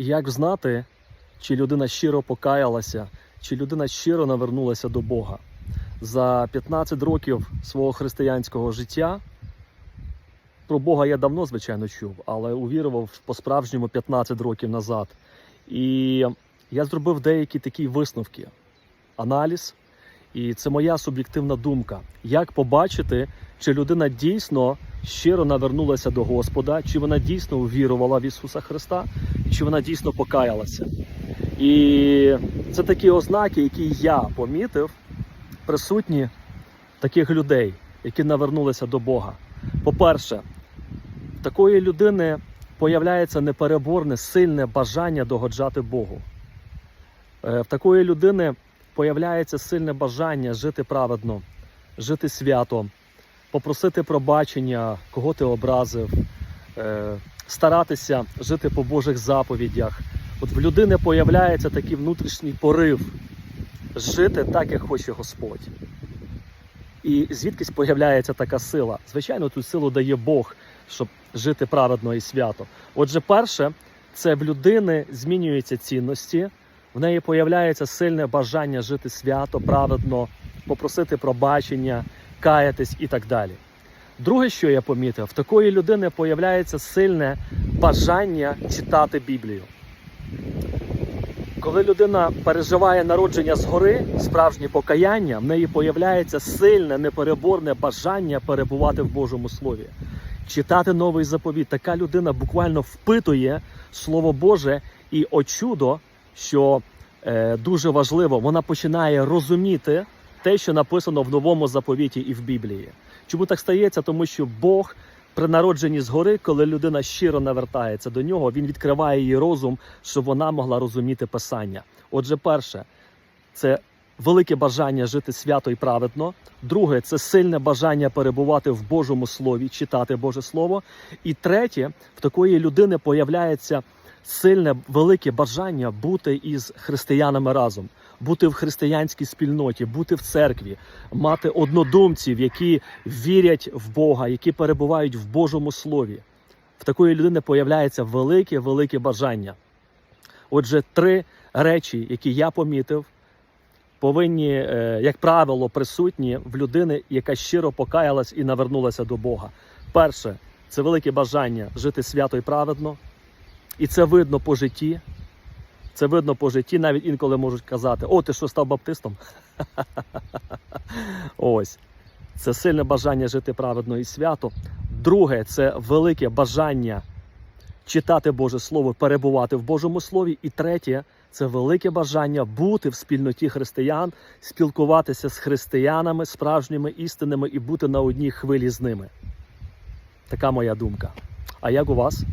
Як знати, чи людина щиро покаялася, чи людина щиро навернулася до Бога? За 15 років свого християнського життя про Бога я давно, звичайно, чув, але увірував по-справжньому 15 років назад. І я зробив деякі такі висновки, аналіз, і це моя суб'єктивна думка. Як побачити, чи людина дійсно щиро навернулася до Господа, чи вона дійсно увірувала в Ісуса Христа, чи вона дійсно покаялася. І це такі ознаки, які я помітив, присутні таких людей, які навернулися до Бога. По-перше, в такої людини появляється непереборне, сильне бажання догоджати Богу. Е, В такої людини появляється сильне бажання жити праведно, жити свято, попросити пробачення, кого ти образив, е, старатися жити по Божих заповідях. От в людини появляється такий внутрішній порив жити так, як хоче Господь. І звідкись появляється така сила? Звичайно, ту силу дає Бог, щоб жити праведно і свято. Отже, перше, це в людини змінюються цінності, в неї появляється сильне бажання жити свято, праведно, попросити пробачення, каятись і так далі. Друге, що я помітив, в такої людини появляється сильне бажання читати Біблію. Коли людина переживає народження згори, справжнє покаяння, в неї появляється сильне, непереборне бажання перебувати в Божому Слові, читати новий заповіт. Така людина буквально впитує Слово Боже, і о чудо, що е, дуже важливо, вона починає розуміти те, що написано в новому заповіті і в Біблії. Чому так стається? Тому що Бог при народженні згори, коли людина щиро навертається до нього, він відкриває її розум, щоб вона могла розуміти писання. Отже, перше, це велике бажання жити свято і праведно. Друге, це сильне бажання перебувати в Божому Слові, читати Боже Слово. І третє, в такої людини появляється сильне велике бажання бути із християнами разом, бути в християнській спільноті, бути в церкві, мати однодумців, які вірять в Бога, які перебувають в Божому Слові. В такої людини появляється велике, велике бажання. Отже, три речі, які я помітив, повинні, е, як правило, присутні в людини, яка щиро покаялась і навернулася до Бога. Перше, це велике бажання жити свято і праведно. І це видно по житті. Це видно по житті, навіть інколи можуть казати: О, ти що став баптистом? Ось. Це сильне бажання жити праведно і свято. Друге, це велике бажання читати Боже Слово, перебувати в Божому Слові. І третє це велике бажання бути в спільноті християн, спілкуватися з християнами, справжніми істинними і бути на одній хвилі з ними. Така моя думка. А як у вас?